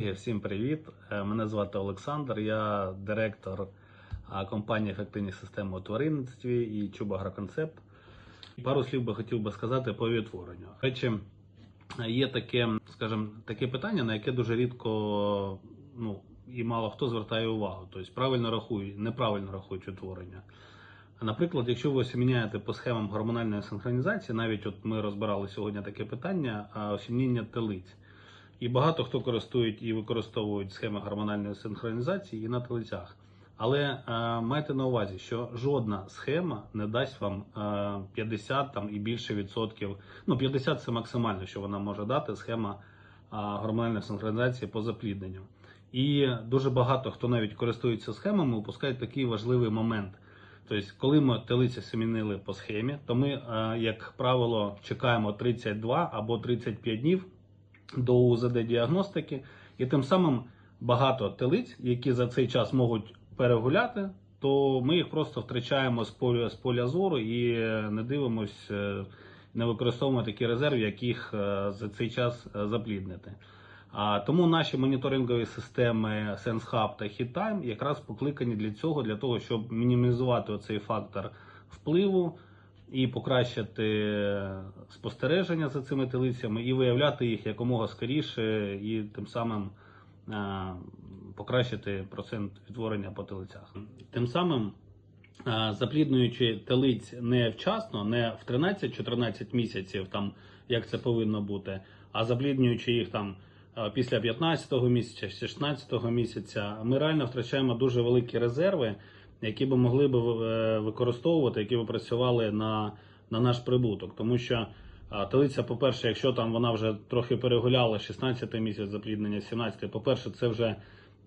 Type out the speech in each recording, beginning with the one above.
Всім привіт! Е, Мене звати Олександр. Я директор компанії Ефективні системи у тваринництві і Чуба Агроконцепт. Пару слів би хотів би сказати по відтворенню. Речі, є таке, скажімо, таке питання, на яке дуже рідко ну, і мало хто звертає увагу. Тобто правильно рахують, неправильно рахують утворення. Наприклад, якщо ви осіміняєте по схемам гормональної синхронізації, навіть от ми розбирали сьогодні таке питання, осіміння телиць. І багато хто користують і використовують схеми гормональної синхронізації і на телицях. Але е, майте на увазі, що жодна схема не дасть вам е, 50 там, і більше відсотків. Ну, 50 це максимально, що вона може дати схема е, гормональної синхронізації по заплідненню. І дуже багато хто навіть користується схемами, упускають такий важливий момент. Тобто, коли ми телиця семінили по схемі, то ми, е, як правило, чекаємо 32 або 35 днів до УЗД-діагностики, і тим самим багато телиць, які за цей час можуть перегуляти, то ми їх просто втрачаємо з поля, з поля зору і не дивимось, е, не використовуємо такі резерви, яких е, за цей час е, запліднити. А тому наші моніторингові системи SenseHub та HitTime якраз покликані для цього, для того, щоб мінімізувати оцей фактор впливу і покращити спостереження за цими телицями, і виявляти їх якомога скоріше, і тим самим е, покращити процент відтворення по телицях. Тим самим, е, запліднуючи телиць не вчасно, не в 13-14 місяців, там як це повинно бути, а запліднюючи їх там. е, Після 15-го місяця, 16-го місяця ми реально втрачаємо дуже великі резерви, які би могли б е, використовувати, які б працювали на, на наш прибуток. Тому що телиця, по-перше, якщо там вона вже трохи перегуляла 16 місяць запліднення, 17, по-перше, це вже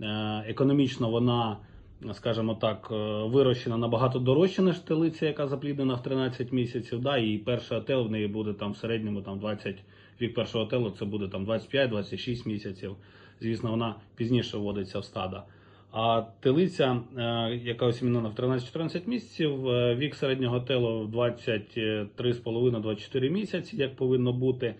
е, економічно вона, скажімо так, е, вирощена набагато дорожче, ніж телиця, яка запліднена в 13 місяців. Да, і перший отел в неї буде там в середньому там 20, вік першого отелу це буде там 25-26 місяців. Звісно, вона пізніше вводиться в стада. А телиця, е, яка осімінена в 13-14 місяців, е, вік середнього телу в 23,5-24 місяці, як повинно бути.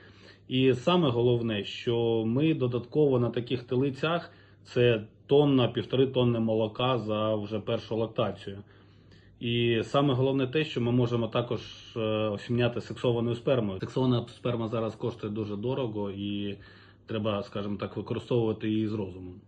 І саме головне, що ми додатково на таких телицях це тонна, півтори тонни молока за вже першу лактацію. І саме головне те, що ми можемо також е, осімняти сексованою спермою. Сексована сперма зараз коштує дуже дорого і треба, скажімо так, використовувати її з розумом.